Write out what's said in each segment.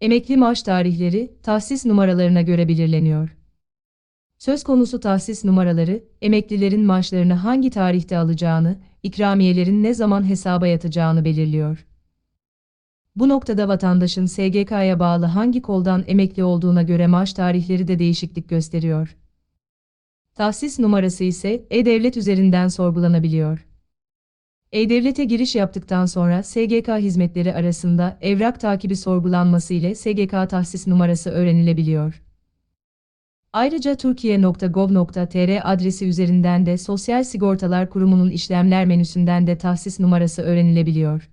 Emekli maaş tarihleri tahsis numaralarına göre belirleniyor. Söz konusu tahsis numaraları, emeklilerin maaşlarını hangi tarihte alacağını, ikramiyelerin ne zaman hesaba yatacağını belirliyor. Bu noktada vatandaşın SGK'ya bağlı hangi koldan emekli olduğuna göre maaş tarihleri de değişiklik gösteriyor. Tahsis numarası ise E-Devlet üzerinden sorgulanabiliyor. E-Devlet'e giriş yaptıktan sonra SGK hizmetleri arasında evrak takibi sorgulanması ile SGK tahsis numarası öğrenilebiliyor. Ayrıca türkiye.gov.tr adresi üzerinden de Sosyal Sigortalar Kurumu'nun işlemler menüsünden de tahsis numarası öğrenilebiliyor.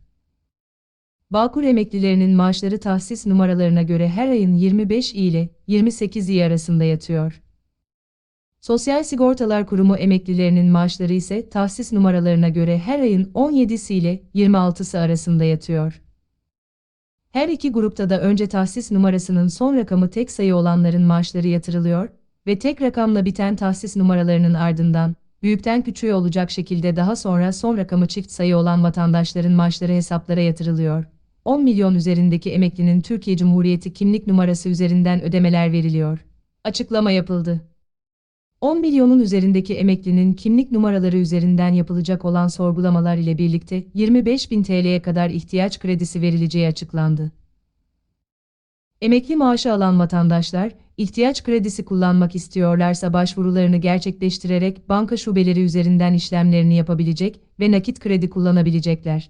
Bağkur emeklilerinin maaşları tahsis numaralarına göre her ayın 25 ile 28 arasında yatıyor. Sosyal Sigortalar Kurumu emeklilerinin maaşları ise tahsis numaralarına göre her ayın 17'si ile 26'sı arasında yatıyor. Her iki grupta da önce tahsis numarasının son rakamı tek sayı olanların maaşları yatırılıyor ve tek rakamla biten tahsis numaralarının ardından büyükten küçüğe olacak şekilde daha sonra son rakamı çift sayı olan vatandaşların maaşları hesaplara yatırılıyor. 10 milyon üzerindeki emeklinin Türkiye Cumhuriyeti kimlik numarası üzerinden ödemeler veriliyor. Açıklama yapıldı. 10 milyonun üzerindeki emeklinin kimlik numaraları üzerinden yapılacak olan sorgulamalar ile birlikte 25 bin TL'ye kadar ihtiyaç kredisi verileceği açıklandı. Emekli maaşı alan vatandaşlar, ihtiyaç kredisi kullanmak istiyorlarsa başvurularını gerçekleştirerek banka şubeleri üzerinden işlemlerini yapabilecek ve nakit kredi kullanabilecekler.